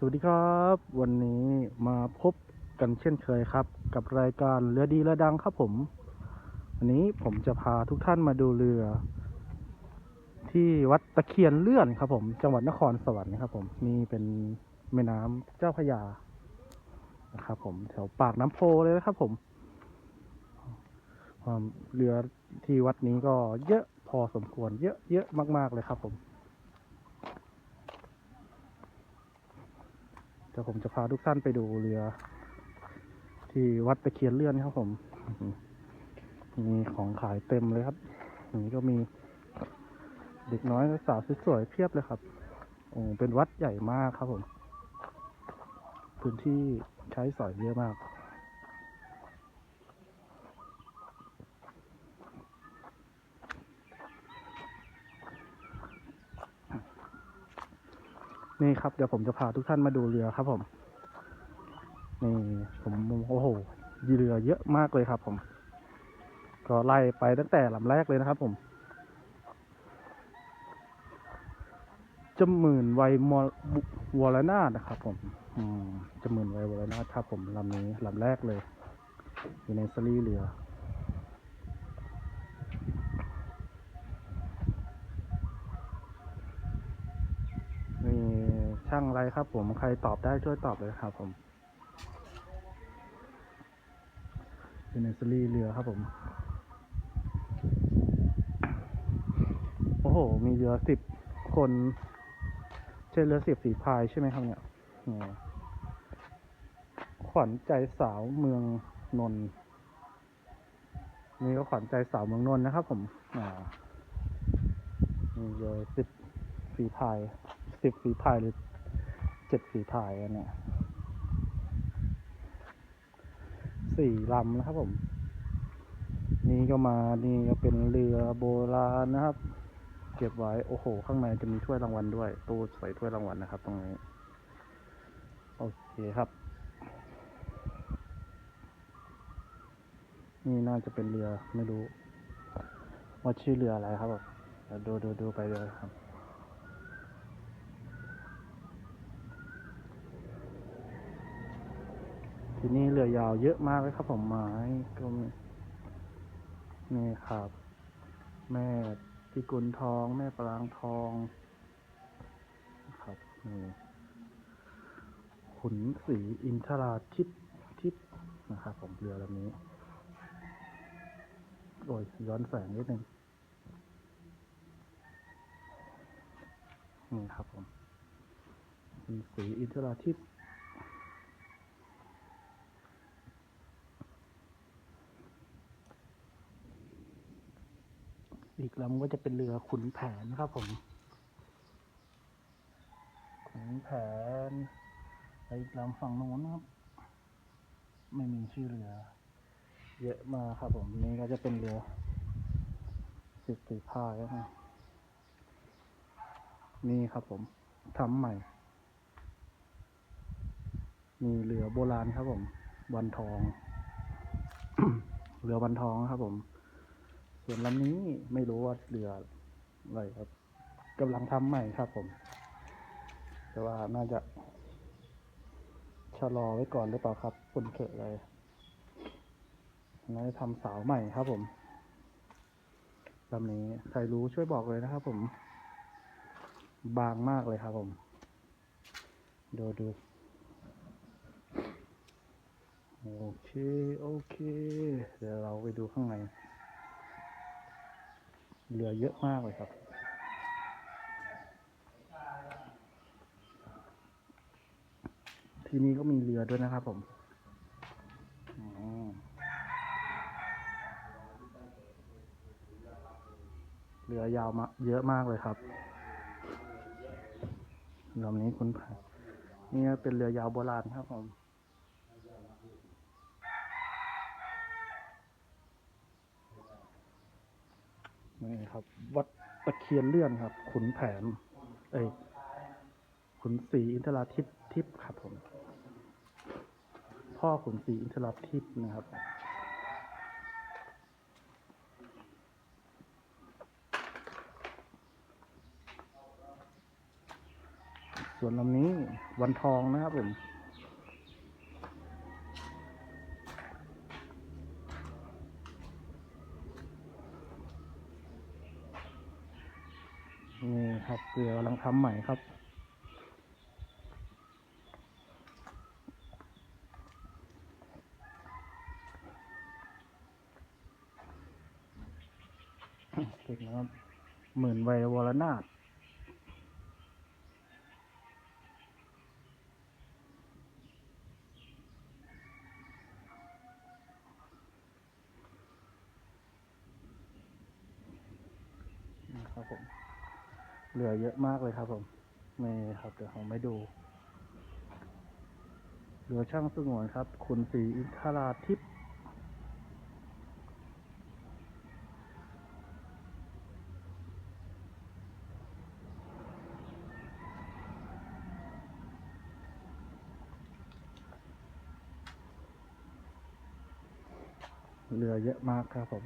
สวัสดีครับ วันนี้มาพบกันเช่นเคยครับ กับรายการเรือดีเรือดังครับผมวันนี้ผมจะพาทุกท่านมาดูเรือ ที่วัดตะเคียนเลื่อนครับผม จังหวัดนครสวรรค์นะครับผมนี่เป็นแม่น้ำเจ้าพยานะครับผมแถวปากน้ำโพเลยนะครับผมความเรือที่วัดนี้ก็เยอะพอสมควรเยอะเยอะมาก ๆเลยครับผม ดี๋ยวผมจะพาทุกท่านไปดูเรือ ที่วัดตะเคียนเลื่อนครับผม มีของขายเต็มเลยครับอย่างนี้ก็มีเด็กน้อยสาวสวยๆเพียบเลยครับโอ้เป็นวัดใหญ่มากครับผม พื้นที่ใช้สอยเยอะมาก นี่ครับเดี๋ยวผมจะพาทุกท่านมาดูเรือครับ ผมนี่ผมโอ้โหยีเรือเยอะมากเลยครับ ผม ก็ไล่ไปตั้งแต่ลำแรกเลยนะครับ ผมจมื่นไวมอวรนานะครับ ผมจมื่นไวยวรนาครับ ผมลำนี้ลำแรกเลย อยู่ในสลีเรือ ช่างไรครับ ผมใครตอบได้ช่วยตอบเลยครับ ผมอยู่ในสลีเรือครับผม โอ้โห มีเรือสิบคน ใช่เรือสิบสีพายใช่ไหมครับเนี่ยขวัญใจสาวเมืองนนนี่ก็ขวัญใจสาวเมืองนนนะครับ ผมอ่ามีเรือสิบฝีพายสิบฝีพายหรือ เจ็ดฝีพายอันเนี่ยสี่ลำนะครับผม นี่ก็มา นี่ก็เป็นเรือโบราณนะครับ เก็บไว้ โอ้โห ข้างในจะมีถ้วยรางวัลด้วย ตู้ใส่ถ้วยรางวัลนะครับ ตรงนี้ โอเคครับ นี่น่าจะเป็นเรือ ไม่รู้ ว่าชื่อเรืออะไรครับผมดูดูดูไปเลยครับ ที่นี่เรือยาวเยอะมากเลยครับ ผมไม้ก็มีนี่ครับ แม่พิกุลทอง แม่ปรางทองครับนี่ขุนศรีอินทราทิพทิพนะครับผมเรือลำนี้ โอ้ยย้อนแสงนิดนึงนี่ครับผมขุนศรีอินทราทิพย์ อีกลำก็จะเป็นเรือขุนแผนครับผม ขุนแผนอีกลำฝั่งโน้นครับ ไม่มีชื่อเรือ เยอะมากครับผมนี่ก็จะเป็นเรือสิบสีพายนะนี่ครับผมทำใหม่ มีเรือโบราณครับผม วันทอง เรือวันทองครับผม ส่วนลำนี้ไม่รู้ว่าเรืออะไรครับกำลังทำใหม่ครับผม แต่ว่าน่าจะชะลอไว้ก่อนหรือเปล่าครับคุณเขอะเลยน่าจะทำเสาวใหม่ครับผมลำนี้ใครรู้ช่วยบอกเลยนะครับ ผม บางมากเลยครับ ผม ดูดูโอเค โอเค เดี๋ยวเราไปดูข้างใน เรือเยอะมากเลยครับที่นี่ก็มีเรือด้วยนะครับผมเรือยาวมาเยอะมากเลยครับลำนี้คุณผ่านนี่เป็นเรือยาวโบราณครับผม นี่ครับ วัดตะเคียนเลื่อนครับ ขุนแผน เอ้ยขุนศรีอินทราทิพย์ทิพย์ครับผม พ่อขุนศรีอินทราทิพย์นะครับส่วนลำนี้วันทองนะครับผม นี่ครับเกลือกำลังทำใหม่ครับ เก่งนะครับหมื่นวัยวรนาถนี่ครับผม เหลือเยอะมากเลยครับผมนี่ครับเดี๋ยวผมไม่ดู เหลือช่างสงวนครับ คุณศรีอินทราทิพย์เหลือเยอะมากครับผม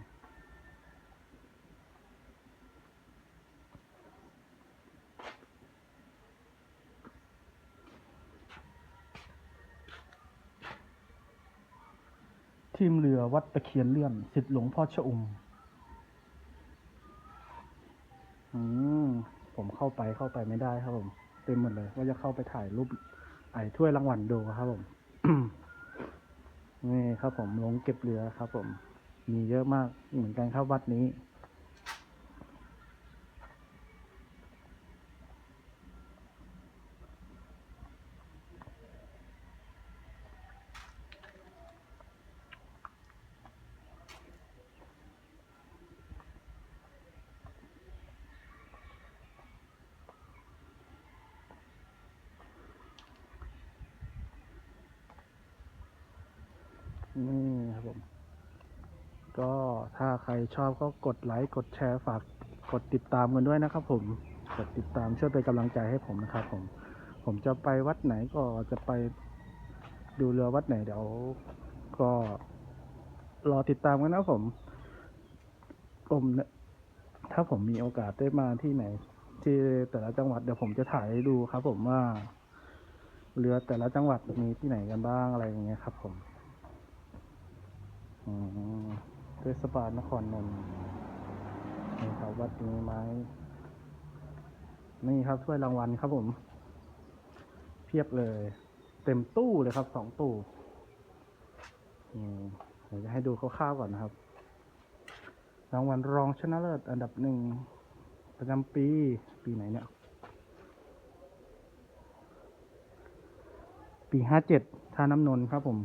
ทีมเรือ วัดตะเคียนเลื่อนสิทธิ์หลวงพ่อชะอุ่มอืมผมเข้าไปเข้าไปไม่ได้ครับผม เต็มหมดเลย ว่าจะเข้าไปถ่ายรูปไอ้ถ้วยรางวัลดูครับผมนี่ครับผมลงเก็บเรือครับผม มีเยอะมากเหมือนกันครับวัดนี้ นี่ครับผม ก็ถ้าใครชอบก็กดไลค์กดแชร์ฝากกดติดตามกันด้วยนะครับผม กดติดตามช่วยเป็นกำลังใจให้ผมนะครับผม ผมจะไปวัดไหนก็จะไปดูเรือวัดไหนเดี๋ยว ก็รอติดตามกันนะผมผมนะถ้าผมมีโอกาสได้มาที่ไหน ที่แต่ละจังหวัดเดี๋ยวผมจะถ่ายให้ดูครับ ผมว่า เรือแต่ละจังหวัดมีที่ไหนกันบ้างอะไรอย่างเงี้ยครับ ผม เทศบาลนครนนท์นี่ครับวัดนี้ไม้ นี่ครับถ้วยรางวัลครับผม เพียบเลย เต็มตู้เลยครับสองตู้อืมเดี๋ยวจะให้ดูคร่าวๆก่อนนะครับ รางวัลรองชนะเลิศอันดับหนึ่งประจำปี ปีไหนเนี่ย ปีห้าเจ็ดท่าน้ำนนท์ครับผม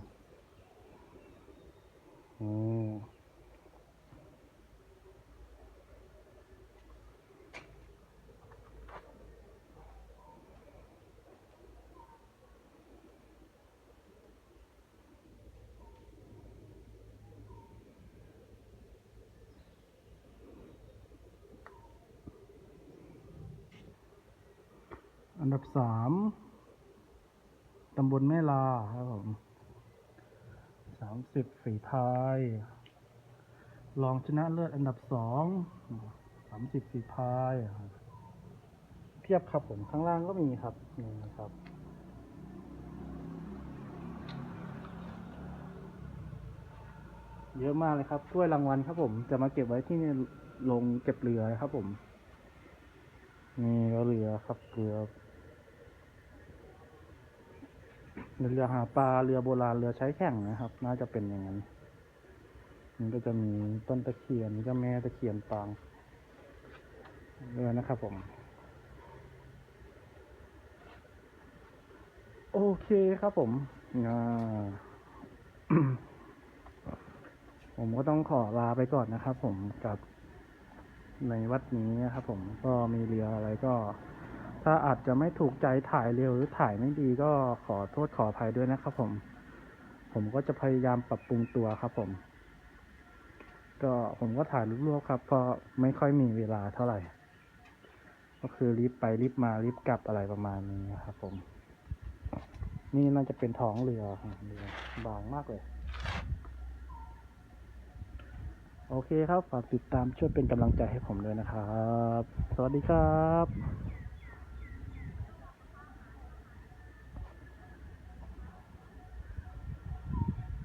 อันดับสามตำบลแม่ลาครับผมสามสิบฝีพายรองชนะเลิศอันดับสองสามสิบฝีพายเพียบครับผมข้างล่างก็มีครับนี่ครับเยอะมากเลยครับถ้วยรางวัลครับผม จะมาเก็บไว้ที่โรงเก็บเรือครับผม นี่ก็เรือครับเรือ เรือหาปลาเรือโบราณเรือใช้แข่งนะครับ น่าจะเป็นอย่างนั้นมันก็จะมีต้นตะเคียนเจ้าแม่ตะเคียนปางเรือนะครับผม โอเคครับผมอ่าผมก็ต้องขอลาไปก่อนนะครับผมกับในวัดนี้นะครับผมก็มีเรืออะไรก็ ถ้าอาจจะไม่ถูกใจถ่ายเร็วหรือถ่ายไม่ดีก็ขอโทษขออภัยด้วยนะครับผม ผมก็จะพยายามปรับปรุงตัวครับผม ก็ผมก็ถ่ายรวบๆครับ เพราะไม่ค่อยมีเวลาเท่าไหร่ ก็คือรีบไปรีบมารีบกลับอะไรประมาณนี้ครับผม นี่น่าจะเป็นท้องเรือเรือบางมากเลย โอเคครับ ฝากติดตามช่วยเป็นกำลังใจให้ผมด้วยนะครับ สวัสดีครับ